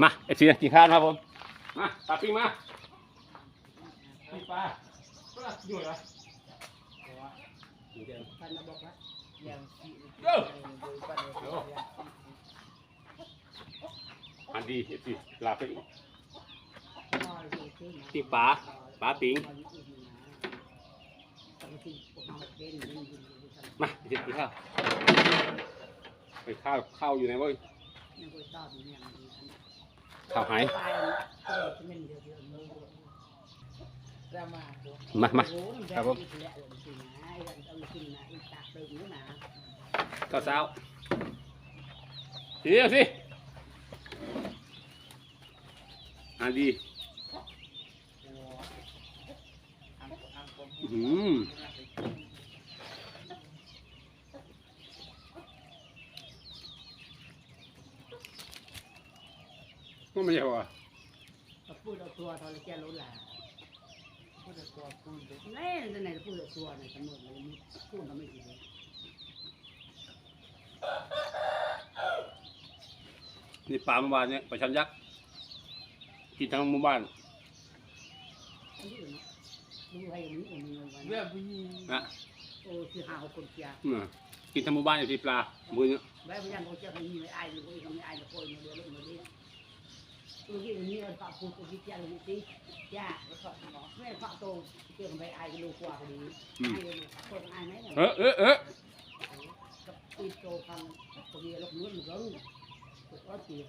มาเอฟซีกินข้าวนะครับผมมาปลาปิ้งมาปิ้งปลาปลาอยู่เหรอพันมาบอกว่าอย่างที่เอ้าโดยปันโดยอันดีเอฟซีปลาปิ้งปิ้ปิ้งปลาปลาปิ้งมาเดี๋ยวกินข้าวไปข้าวข้าวอยู่ไหนวะ ข้าวหายมามาครับผมข้าวเช้าเดี๋ยวสิอันดีอืม ไม่ใช่ว่าพูดเอาตัวทอร์แกรู้ล่ะพูดเอาตัวพูดแน่ในไหนพูดเอาตัวในตำรวจเลยพูดก็ไม่ดีเลยนี่ปลาเมื่อวานเนี่ยปลาชันยักษ์กินทั้งหมู่บ้านอันนี้เนาะดูอะไรอย่างนี้อย่างนี้วันเรื่องผู้หญิงนะโอ้คือหาคนเชียร์อืมกินทั้งหมู่บ้านอยู่ที่ปลามือเนี่ย ไว้พยานเขาเชียร์คนนี้ไม่อายเลยคนนี้ไม่อายเลยคนนี้เดือดร้อนเลยตัวที่อย่างนี้เราฝากพูดตัวที่เชียร์เลยสิย่าแล้วก็หมอไม่ฝากตัวเกี่ยวกับไปอายดูกว่าคนนี้อายเลยคนอาย tôi nghĩ là như phạm phụ tôi đi theo là gì? Dạ nó sợ nó mẹ phạm tôi kêu mấy ai cái đồ quà cái gì ai cái đồ quà ai mấy này? Ớ ớ ớ cặp tin cho phần cặp của kia lúc nuốt một gấu. Tôi có tiền.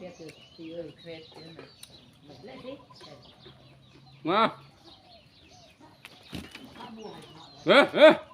Hãy subscribe cho kênh Ghiền Mì Gõ Để không bỏ lỡ những video hấp dẫn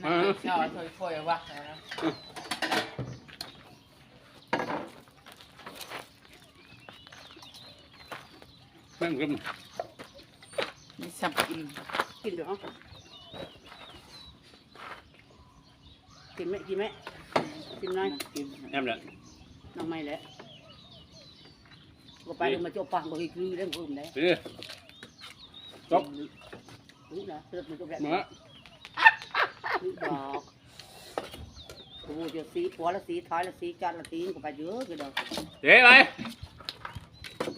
อะไรอะน่าจะเนื้อโอ้ที่ได้เยจะดีเลยปวดเลยเจ๊เดียวพูดเสียอยู่ที่แต่เงินไม่กินกว่านั่งชอบถอยคอยวักนะแม่งขึ้นมีสับกินกินเดี๋ยวกินไหมกินไหมกินน้อยกินแอมแหละน้องไม่แล้วก็ไปเลยมาโจปังก็คือเรื่องอื่นได้เออจบรู้นะเรื่องมันก็แบบ มารู้ดอกกูจะสีหัวละสีท้ายละสีจานละสีก็ไปเยอะก็ดอกเจ๊ไป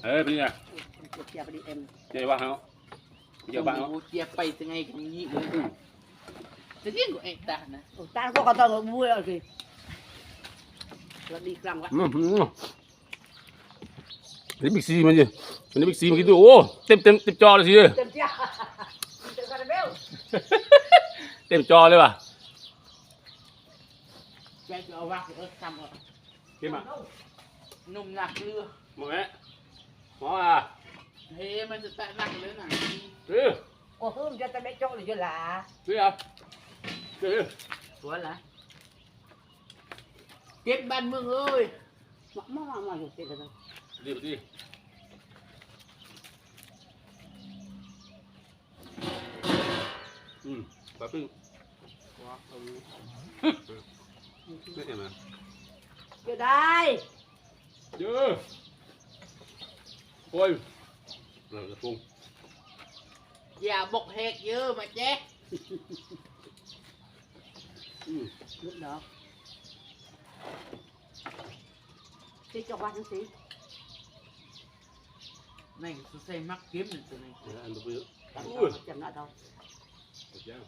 เออเป็นไงเจียบดีเอ็มเจ๊ว่าเขาเจ๊บ้างเขาเจียไปยังไงกันนี้เลยจะยิ่งกว่าเอกตานะตาก็ก็ต้องบุ้ยเอาสิแล้วดีกลางวะอืมอืมนี่บิ๊กซีมันดิอันนี้บิ๊กซีมันคิดดูโอ้เต็มเต็มเต็มจอเลยสิเต็มจ้าเต็มคาราเบล เต็มจอเลยว่ะ แกจะเอาวักเออทำเอา เต็มอ่ะ นุ่มหนักเรือ หมดไหมหมออ่ะ เฮ้มันจะแตะหนักเลยนะ เออ โอ้ฮึมจะจะไม่โจ้เลยจะหลา เฮ้ยอ่ะเออ สวยละเก็บบ้านเมืองเอ้ย มามามามาอยู่ติดกัน ดีดี อืมปลาปิ้งไม่เห็นไหม จะได้ เยอะโอ้ยเราจะปรุง อย่าบอกเฮกเยอะมาแจ๊ก อืม ลูกดอกสีจอกวันทั้งสี นี่สุดใส่มักเก็บหนึ่งตัวนี้ เดี๋ยวอันตัวเยอะ จำ อุ้ย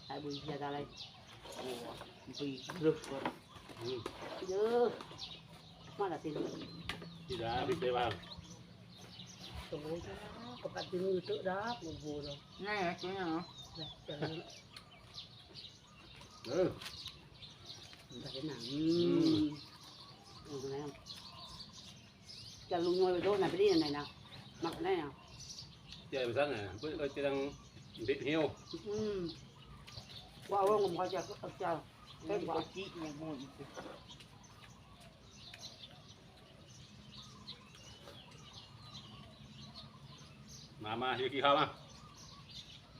ai bưng ra ra đây. Vì được rồi ừ. nhớ. Mà là tiền. Thì đã bị tê vào tôi muốn có cả tiếng người tự đá vừa vừa rồi. Nghe hả chú nhà nó ừ. Cái nặng, ừ. ừ này không? Luôn ngồi đôi này phải đi này nào. Mặc đây nào. Chơi bữa sáng này bữa tôi chơi đang bị hiu ừ. บโอ้โหเนาะง่ายไหมเนาจะเออจะเป็นหนังจะลุงน้อยไปโดนไหนไปดีไหนนะมักได้เนาะเจอไปซะน่ะเพิ่นก็จะต้องบิดหิ้วอืมว่ามาจะเนก็จี้ยังมุนมามาเดี๋ยวกินข้าวมา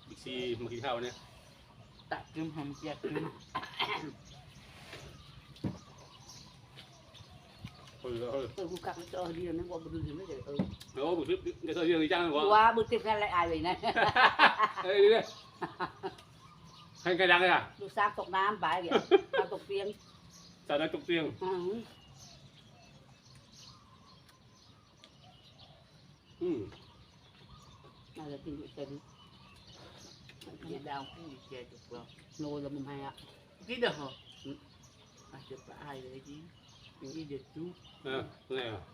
บิ๊กซีมากินข้าวเนี่ยตัดกึมหำเจียกึมเออเออเออกูกลับมาเจอดีนะว่าดูดีไม่ได้เออโอ้บุตรจะเจอเรื่องนี้จังวะว่าบุตรนั่นแหละอายเลยนะเฮ้ยนี่ ให้กระดังเลยอะดูซากตกน้ำไปเดี๋ยวซากตกเตียงตอนนั้นตกเตียงอืมอืมน่าจะกินเต็มยี่ดาวผู้เจียจุกเราโลละมุมให้อะกี่เด้อเหรออาจจะไปอายเลยจียี่เด็ดจูเออนี่อะโดนแล้วเต็มเต็มเออเจ็บ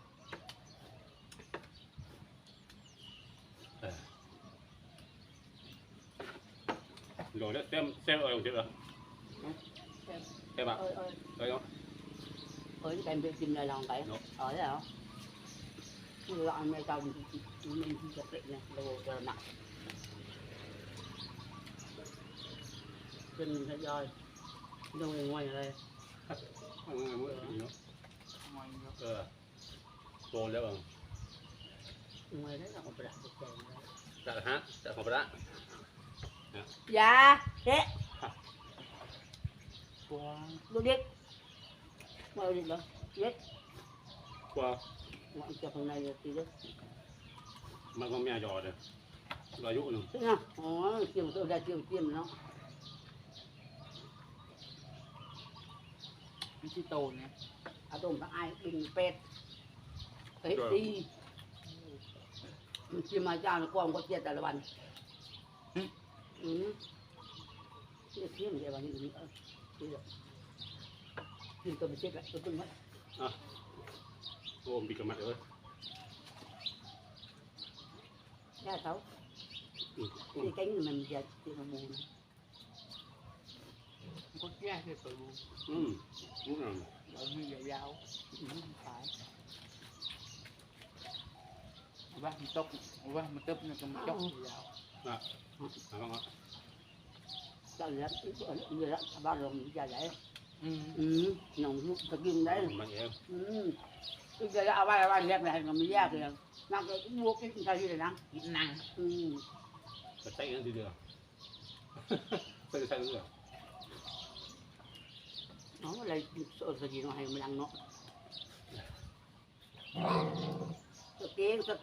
rồi đấy xem xem ở đâu chưa được xem à đây không? Ơi cái em tìm lại lòng vậy. Dạ. Ở đây hả? vừa ăn mấy chồng mình chụp lại này đồ giờ nặng. Trên mình thấy rồi đâu người ngoài ở đây. Ngoài ngoài ngoài ờ. Cô lấy bằng ngoài đấy là không phải đặt được tiền đấy đặt dạ, hả? Dạ, đặt không phải đặt. Đấy là một đoạn được kèm đây จากฮะจากของพระ dạ thế กว้าง tôi biết mời đi rồi biết กว่า mọi chuyện hôm nay là gì đấy มันก็มีอายุเลยอายุหนึ่ง thế nào ó chiều tôi ra chiều tiêm nó ไม่ใช่โตเนี่ย à tôi mà ai bình pet ấy đi chim mà cha nó con có chết tại là bàn ừ cái kiếm gì bạn những nữa cái được chim tôi bị chết lại tôi tung mất โอ้มีกระมัดเลย ra sáu Ừ. Cái xíu mình vào những nữa. Đi được. Thì tôi mới chết lại, tôi cưng mất. À. Ôm bị cầm mặt rồi. Ra sáu. Ừ. Thì cánh mình giật thì nó này Có ra thì tự buồn. Ừ. Đúng rồi. Bởi vì vậy dao. Ừ. Phải. Bác một mình tốc. Vâng, mình tốc là cầm chốc. Vâng. Sao vậy? Người đó, ba rồi mình ra đấy. Ừ, nồng lúc kim đấy. Bây giờ là ba ba đẹp này mà mình ra kìa. Nó cái mua cái thay gì là năng. Tay nó đi được. Tay tay được. Nó lại gì nó hay mình ăn nó. Tôi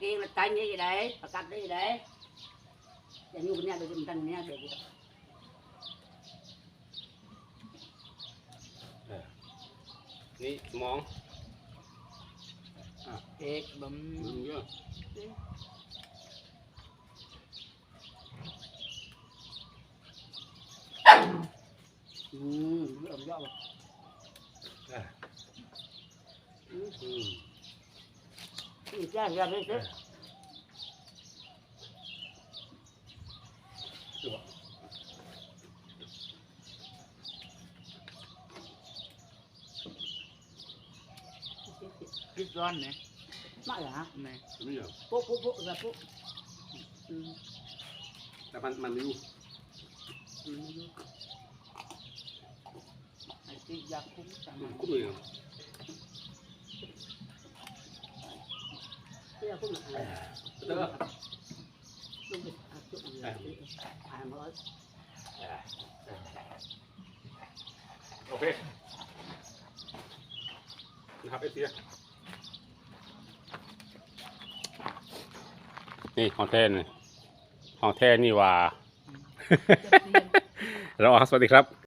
kiêng, là tay như vậy đấy, cắt như vậy đấy. đấy để như cái nhà được mình tăng nhà được นี่มอง เอกบะ มึงเยอะ ừ ẩm rõ rồi อ่ะ ừ อืม ừ ra ra đấy đấy ดู คิดร้อนเนี่ย mãi hả เนี่ย ไม่เยอะ phố phố phố ra phố ừ แต่มันมันไม่รู้ ừ ไอ้ที่อยากคุ้มจังมันคุ้มเลย thế là cũng là เด้อ đúng rồi à chỗ gì à mới โอเคนะครับเอเซีย นี่ของแท้นี่ของแท้นี่ว่าจะเปลี่ยนเราสวัสดีครับ